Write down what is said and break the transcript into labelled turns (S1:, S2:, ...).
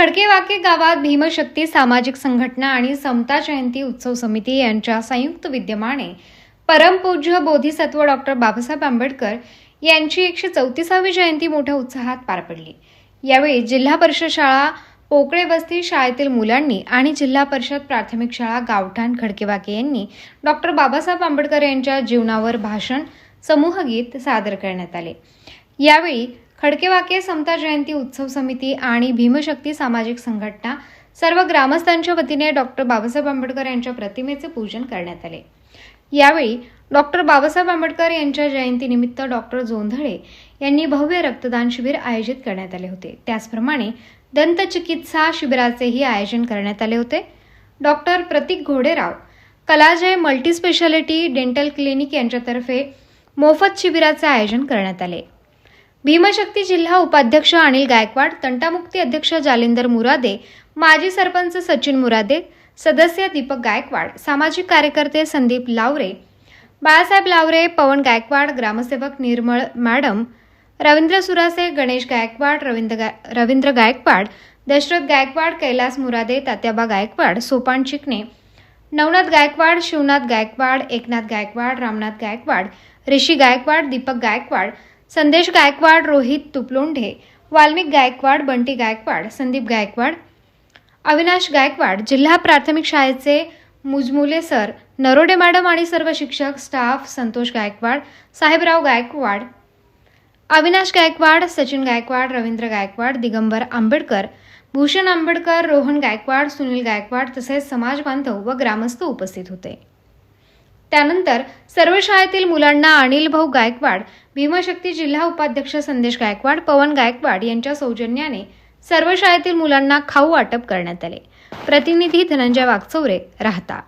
S1: खडकेवाके गावात भीमशक्ती सामाजिक संघटना आणि समता जयंती उत्सव समिती यांच्या संयुक्त विद्यमाने परमपूज्य बोधिसत्व डॉक्टर बाबासाहेब आंबेडकर यांची एकशे चौतीसावी जयंती मोठ्या उत्साहात पार पडली. यावेळी जिल्हा परिषद शाळा पोकळे वस्ती शाळेतील मुलांनी आणि जिल्हा परिषद प्राथमिक शाळा गावठाण खडकेवाके यांनी डॉक्टर बाबासाहेब आंबेडकर यांच्या जीवनावर भाषण समूहगीत सादर करण्यात आले. यावेळी खडकेवाके समता जयंती उत्सव समिती आणि भीमशक्ती सामाजिक संघटना सर्व ग्रामस्थांच्या वतीने डॉक्टर बाबासाहेब आंबेडकर यांच्या प्रतिमेचे पूजन करण्यात आले. यावेळी डॉक्टर बाबासाहेब आंबेडकर यांच्या जयंतीनिमित्त डॉक्टर जोंधळे यांनी भव्य रक्तदान शिबिर आयोजित करण्यात आले होते. त्याचप्रमाणे दंतचिकित्सा शिबिराचेही आयोजन करण्यात आले होते. Doctor Prateek Ghoderao Kalajay multispeciality dental clinic यांच्यातर्फे मोफत शिबिराचे आयोजन करण्यात आले. भीमशक्ती जिल्हा उपाध्यक्ष अनिल गायकवाड तंटामुक्ती अध्यक्ष जालिंदर मुरादे माजी सरपंच सचिन मुरादे सदस्य दीपक गायकवाड सामाजिक कार्यकर्ते संदीप लावरे बाळासाहेब लावरे पवन गायकवाड ग्रामसेवक निर्मळ मॅडम रवींद्र सुरासे गणेश गायकवाड रवींद्र गाय रवींद्र गायकवाड दशरथ गायकवाड कैलास मुरादे तात्याबा गायकवाड सोपान चिकणे नवनाथ गायकवाड शिवनाथ गायकवाड एकनाथ गायकवाड रामनाथ गायकवाड ऋषी गायकवाड दीपक गायकवाड संदेश गायकवाड रोहित तुपलोंढे वाल्मिक गायकवाड बंटी गायकवाड संदीप गायकवाड अविनाश गायकवाड जिल्हा प्राथमिक शाळेचे मुजमुले सर नरोडे मॅडम आणि सर्व शिक्षक स्टाफ संतोष गायकवाड साहेबराव गायकवाड अविनाश गायकवाड सचिन गायकवाड रवींद्र गायकवाड दिगंबर आंबेडकर भूषण आंबेडकर रोहन गायकवाड सुनील गायकवाड तसेच समाज बांधव व ग्रामस्थ उपस्थित होते. त्यानंतर सर्व शाळेतील मुलांना अनिल भाऊ गायकवाड भीमशक्ती जिल्हा उपाध्यक्ष संदेश गायकवाड पवन गायकवाड यांच्या सौजन्याने सर्व शाळेतील मुलांना खाऊ वाटप करण्यात आले. प्रतिनिधी धनंजय वागचौरे राहता.